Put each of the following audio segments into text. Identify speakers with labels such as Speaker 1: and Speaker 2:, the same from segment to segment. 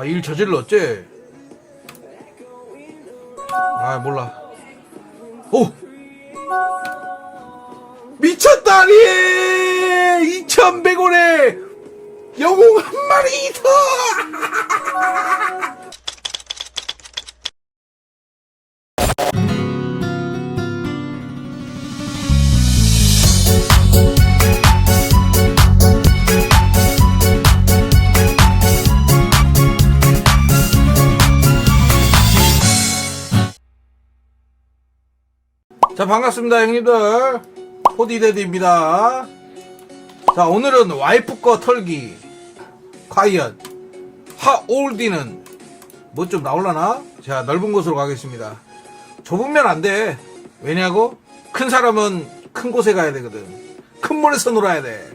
Speaker 1: 아, 일 저질렀지? 아, 몰라. 오! 미쳤다니! 2,100원에 영웅 한 마리 더! 자, 반갑습니다, 형님들. 호디데디입니다. 자, 오늘은 와이프 거 털기. 과연, 하올디는 뭐 좀 나올라나? 자, 넓은 곳으로 가겠습니다. 좁으면 안 돼. 왜냐고? 큰 사람은 큰 곳에 가야 되거든. 큰 물에서 놀아야 돼.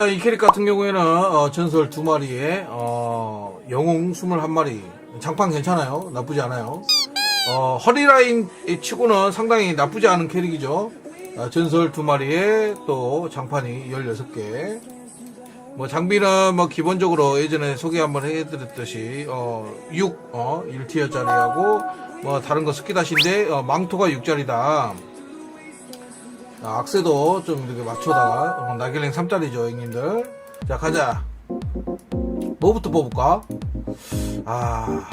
Speaker 1: 자, 이 캐릭 같은 경우에는, 어, 전설 두 마리에, 어, 영웅 21마리. 장판 괜찮아요. 나쁘지 않아요. 어, 허리라인 치고는 상당히 나쁘지 않은 캐릭이죠. 아, 전설 두 마리에 또 장판이 16개. 뭐 장비는 뭐 기본적으로 예전에 소개 한번 해드렸듯이 어, 6, 어, 1티어짜리하고 뭐 다른 거 스키다시인데 어, 망토가 6짜리다. 아, 악세도 좀 이렇게 맞춰다가 어, 나길랭 3짜리죠 형님들. 자 가자. 뭐부터 뽑을까? 아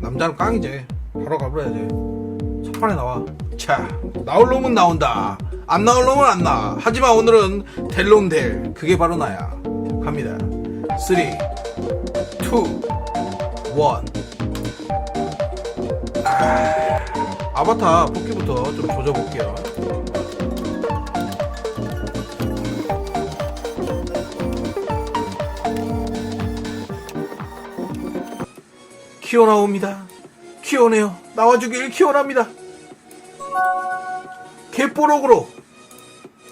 Speaker 1: 남자는 깡이지. 바로 가버려야지. 첫 판에 나와. 자, 나올 놈은 나온다. 안 나올 놈은 안 나. 하지만 오늘은 될 놈 될. 그게 바로 나야. 갑니다. 3, 2, 1. 아, 아바타 뽑기부터 좀 조져볼게요. 키워 나옵니다. 키워내요. 나와주길 키워납니다. 개뽀록으로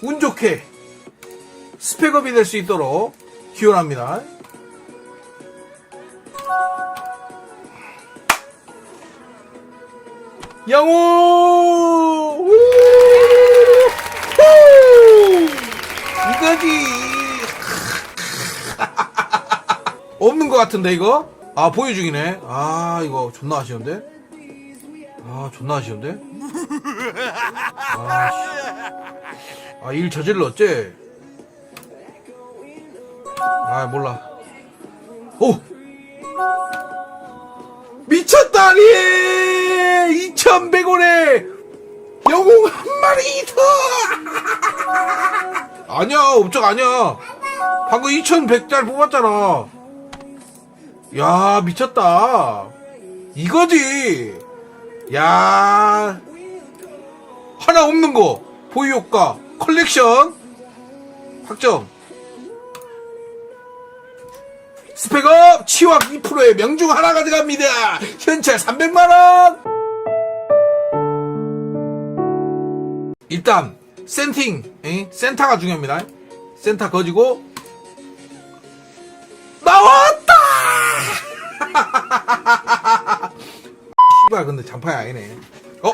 Speaker 1: 운 좋게 스펙업이 될 수 있도록 기원합니다. 후! 이거지! 없는 것 같은데, 이거? 아, 중이네. 아, 이거 존나 아쉬운데? 아, 존나 아쉬운데? 아, 씨. 아, 일 저질렀지? 아, 몰라. 오! 미쳤다니! 2,100원에 영웅 한 마리 더! 아니야, 업적 아니야. 방금 2,100달 뽑았잖아. 야, 미쳤다. 이거지. 야. 하나 없는 거. 보유 효과. 컬렉션. 확정. 스펙업 치확 2%의 명중 하나 가져갑니다. 현찰 300만원. 일단, 센팅, 에? 센타가 중요합니다. 센타 거지고, 나왔다! 씨발, 근데 잔파이 아니네. 어?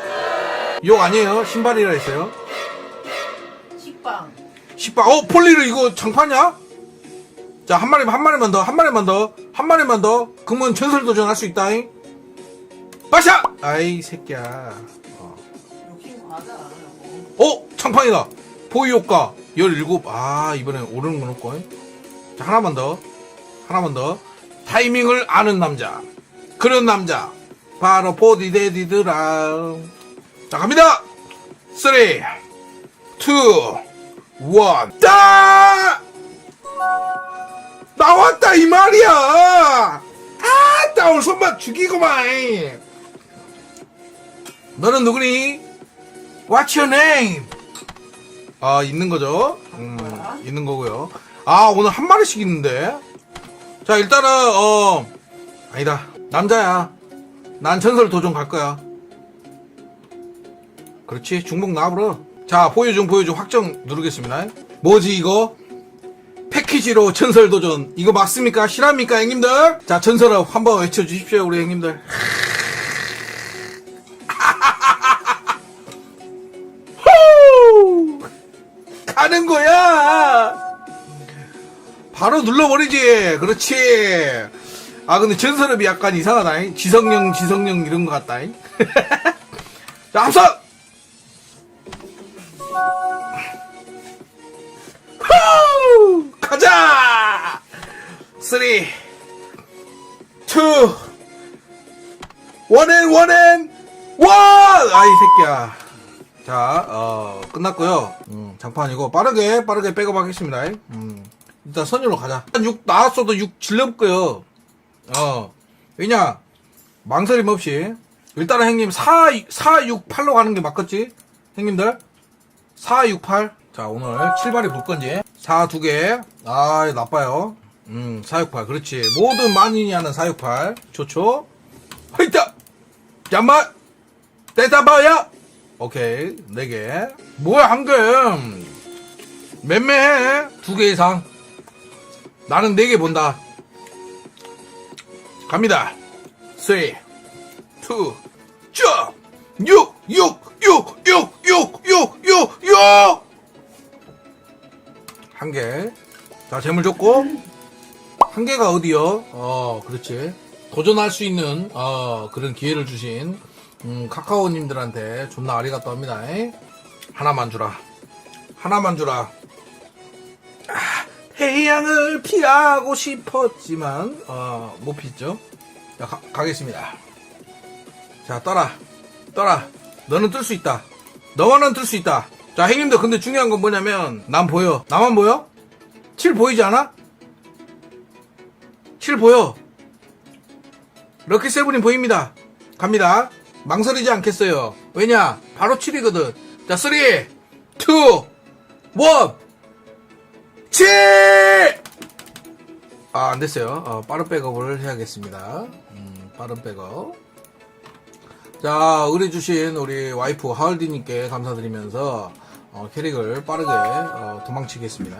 Speaker 1: 욕 아니에요? 신발이라 했어요?
Speaker 2: 식빵.
Speaker 1: 씨발, 어, 폴리를 이거 장파냐? 자, 한 마리만, 한 마리만 더, 한 마리만 더, 한 마리만 더. 그러면 전설 도전 할 수 있다잉. 빠샤! 아이, 새끼야. 어,
Speaker 2: 욕심 과자.
Speaker 1: 어, 장판이다. 보유 효과 17. 아, 이번에 오르는 건 없고. 자, 하나만 더. 하나만 더. 타이밍을 아는 남자. 그런 남자. 바로 보디데디드라. 자, 갑니다! 3, 2, 1. 따! 나왔다, 이 말이야! 아, 따올 손맛 죽이고만! 너는 누구니? What's your name? 아, 있는 거죠? 음, 있는 거고요. 아, 오늘 한 마리씩 있는데. 자, 일단은, 어, 아니다. 남자야. 난 전설 도전 갈 거야. 그렇지. 중복 나와버려. 자, 보유 중, 보유 중 확정 누르겠습니다. 뭐지, 이거? 패키지로 전설 도전. 이거 맞습니까? 실합니까, 형님들? 자, 전설업 한번 외쳐주십시오, 우리 형님들. 후! 가는 거야! 바로 눌러버리지. 그렇지. 아 근데 전설업이 약간 이상하다 지성령 지성령 이런 것 같다 자 합성 후! 가자 3 2 원앤 원앤 원! 아이 새끼야 자, 어, 끝났고요. 음, 장판이고 빠르게 빠르게 백업 하겠습니다. 음, 일단 선율로 가자. 6 나왔어도 6 질러볼게요. 어, 왜냐 망설임 없이 일단은 형님 4 4 6 8로 가는 게 맞겠지? 형님들 4 6 8. 자, 오늘 7발이 볼 건지 4두 개. 아, 나빠요. 음, 4 6 8. 그렇지. 모든 만인이 하는 4 6 8. 좋죠? 허이다. 잠만. 대답하야. 오케이 네 개. 뭐야 한 개. 맴매해 두개 이상. 나는 네개 본다. 갑니다. 3, 2, 쭉! 6, 6, 6, 6, 6, 6, 6, 6! 한 개. 자, 재물 줬고. 한 개가 어디요? 어, 그렇지. 도전할 수 있는, 어, 그런 기회를 주신, 음, 카카오님들한테 존나 아리가또 합니다. 에? 하나만 주라. 하나만 주라. 아, 태양을 피하고 싶었지만, 어, 못 피죠. 자, 가, 가겠습니다. 자, 떠라. 떠라. 너는 뜰 수 있다. 너만은 뜰 수 있다. 자, 형님들, 근데 중요한 건 뭐냐면, 난 보여. 나만 보여? 7 보이지 않아? 7 보여. 럭키 세븐이 보입니다. 갑니다. 망설이지 않겠어요. 왜냐? 바로 7이거든. 자, 3, 2, 1, 7! 아, 안 됐어요. 어, 빠른 백업을 해야겠습니다. 음, 빠른 백업. 자, 의뢰주신 우리 와이프 하얼디님께 감사드리면서, 어, 캐릭을 빠르게, 어, 도망치겠습니다.